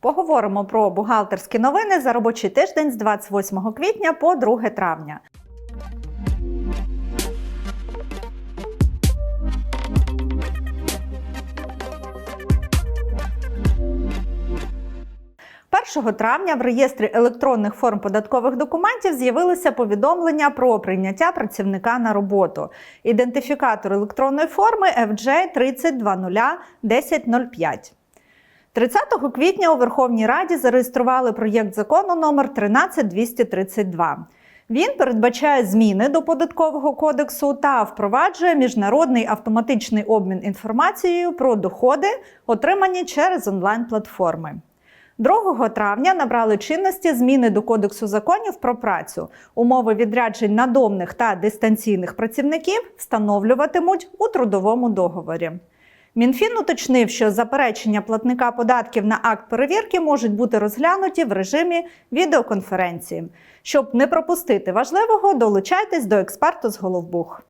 Поговоримо про бухгалтерські новини за робочий тиждень з 28 квітня по 2 травня. Травня в реєстрі електронних форм податкових документів з'явилося повідомлення про прийняття працівника на роботу. Ідентифікатор електронної форми FJ 30201005. 30 квітня у Верховній Раді зареєстрували проєкт закону номер 13232. Він передбачає зміни до податкового кодексу та впроваджує міжнародний автоматичний обмін інформацією про доходи, отримані через онлайн-платформи. 2 травня набрали чинності зміни до Кодексу законів про працю. Умови відряджень надомних та дистанційних працівників встановлюватимуть у трудовому договорі. Мінфін уточнив, що заперечення платника податків на акт перевірки можуть бути розглянуті в режимі відеоконференції. Щоб не пропустити важливого, долучайтесь до експерту з Головбух.